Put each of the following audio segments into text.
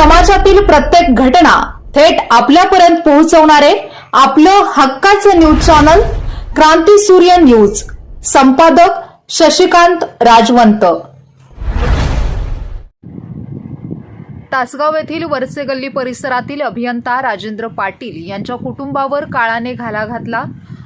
समाजातील प्रत्येक घटना थेट आपल्यापर्यंत पोहोचवणारे आपलं हक्काचं न्यूज चॅनल क्रांती सूर्य न्यूज. संपादक शशिकांत राजवंत. तासगाव येथील वरसे गल्ली परिसरातील अभियंता राजेंद्र पाटील यांच्या कुटुंबावर काळाने घाला घातला.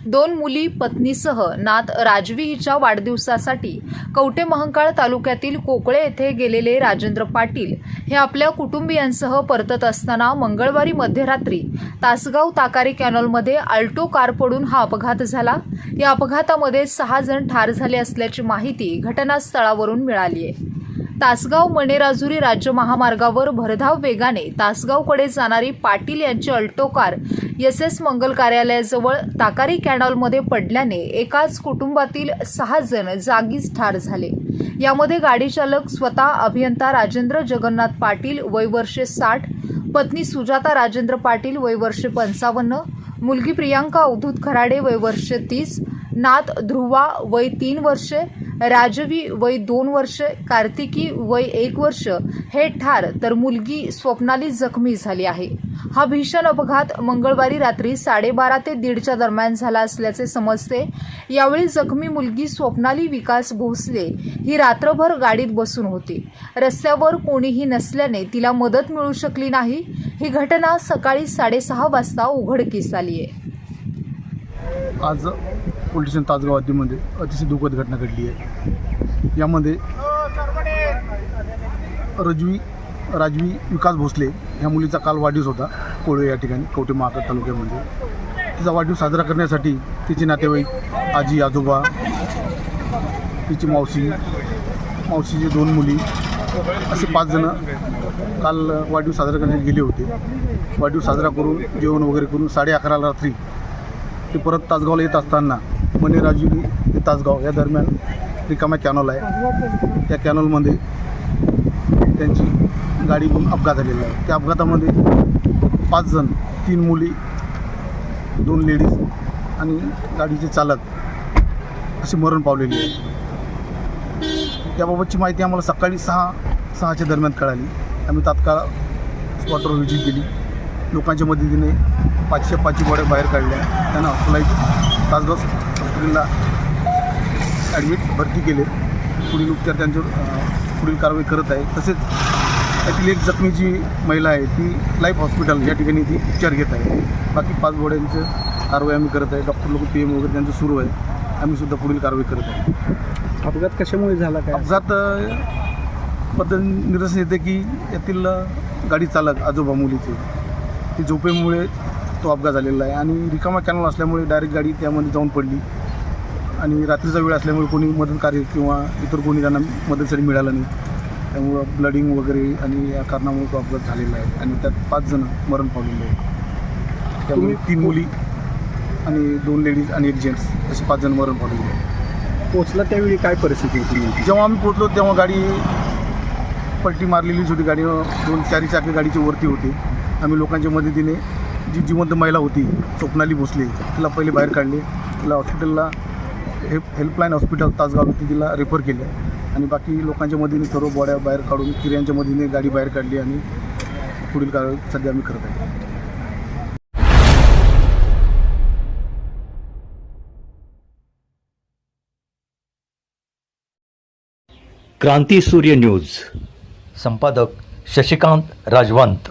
दोन मुली पत्नीसह नात राजवी हिच्या वाढदिवसासाठी कवटे महंकाळ तालुक्यातील कोकळे येथे गेलेले राजेंद्र पाटील हे आपल्या कुटुंबियांसह परतत असताना मंगळवारी मध्यरात्री तासगाव ताकारी कॅनॉलमध्ये अल्टो कार पडून हा अपघात झाला. या अपघातामध्ये सहा जण ठार झाले असल्याची माहिती घटनास्थळावरून मिळाली आहे तासगाव मणेराजुरी राज्य महामार्गावर भरधाव वेगाने तासगावकडे जाणारी पाटील यांची Alto car S S Mangal कार्यालयाजवळ ताकारी कॅनॉलमध्ये पडल्याने एकाच कुटुंबातील सहा जण जागीच ठार झाले. यामध्ये गाडी चालक स्वतः अभियंता राजेंद्र जगन्नाथ पाटील वय वर्षे साठ पत्नी सुजाता राजेंद्र पाटील वय वर्षे पंचावन्न मुलगी प्रियांका अवधूत खराडे वय वर्षे तीस नाथ ध्रुवा वय तीन वर्षे राजवी वय दोन वर्ष कार्तिकी वय एक वर्ष हे ठार तर मुलगी स्वप्नाली जखमी झाली आहे. हा भीषण अपघात मंगळवारी रात्री साडेबारा ते दीडच्या दरम्यान झाला असल्याचे समजते. यावेळी जखमी मुलगी स्वप्नाली विकास भोसले ही रात्रभर गाडीत बसून होती. रस्त्यावर कोणीही नसल्याने तिला मदत मिळू शकली नाही. ही घटना सकाळी साडेसहा वाजता उघडकीस आली आहे आज पोलीस स्टेशन तासगाव हद्दीमध्ये अतिशय दुःखद घटना घडली आहे. यामध्ये रजवी राजवी विकास भोसले ह्या मुलीचा काल वाढदिवस होता. कोळे या ठिकाणी कवटे महाकाळ तालुक्यामध्ये. तिचा वाढदिवस साजरा करण्यासाठी तिचे नातेवाईक आजी आजोबा तिची मावशी मावशीची दोन मुली असे पाच जण काल वाढदिवस साजरा करण्यासाठी गेले होते. वाढदिवस साजरा करून जेवण वगैरे करून साडे अकराला रात्री ते परत तासगावला येत असताना मणिराजुरी ते तासगाव या दरम्यान रिकामा कॅनॉल आहे. त्या कॅनॉलमध्ये त्यांची गाडी घेऊन अपघात झालेला आहे. त्या अपघातामध्ये पाच जण तीन मुली दोन लेडीज आणि गाडीचे चालक असे मरण पावलेले आहे. त्याबाबतची माहिती आम्हाला सकाळी सहा सहाच्या दरम्यान कळाली. आम्ही तात्काळ स्पॉटवर व्हिजिट केली लोकांच्या मदतीने पाचशे पाचशे बॉड्या बाहेर काढल्या. त्यांना हॉस्पिटलाइज तासगाव हॉस्पिटलला ॲडमिट भरती केले. पुढील उपचार त्यांच्यावर पुढील कारवाई करत आहे. तसेच त्यातील एक जखमी जी महिला आहे ती लाईफ हॉस्पिटल या ठिकाणी ती उपचार घेत आहे. बाकी पाच बॉड्यांचं कारवाई आम्ही करत आहे. डॉक्टर लोक पी एम वगैरे त्यांचं सुरू आहे. आम्ही सुद्धा पुढील कारवाई करत आहे. अपघात कशामुळे झाला काय? अपघात बद्दल निदर्शन येते की यातील गाडी चालक आजोबा मुलीचे. ती झोपेमुळे तो अपघात झालेला आहे आणि रिकामा कॅनल असल्यामुळे डायरेक्ट गाडी त्यामध्ये जाऊन पडली. आणि रात्रीचा वेळ असल्यामुळे कोणी मदत कार्य किंवा इतर कोणी त्यांना मदतीसाठी मिळालं नाही. त्यामुळं ब्लडिंग वगैरे आणि या कारणामुळे तो अपघात झालेला आहे आणि त्यात पाच जण मरण पावलेले आहेत. त्यामुळे तीन मुली आणि दोन लेडीज आणि एक जेंट्स असे पाच जण मरण पावलेले आहेत. पोचला त्यावेळी काय परिस्थिती होती? जेव्हा आम्ही पोचलो तेव्हा गाडी पलटी मारलेलीच होती. गाडी दोन चारी चाकी गाडीची वरती होती. आम्ही लोकांच्या मदतीने जी जिवंत महिला होती स्वप्नाली भोसले तिला पहिले बाहेर काढले. तिला हॉस्पिटलला हे हेल्पलाईन हॉस्पिटल तासगाव इथे तिला रेफर केलं. आणि बाकी लोकांच्या मदतीने सर्व बॉड्या बाहेर काढून किऱ्यांच्या मदतीने गाडी बाहेर काढली आणि पुढील काळ सध्या आम्ही करत आहे. क्रांती सूर्य न्यूज. संपादक शशिकांत राजवंत.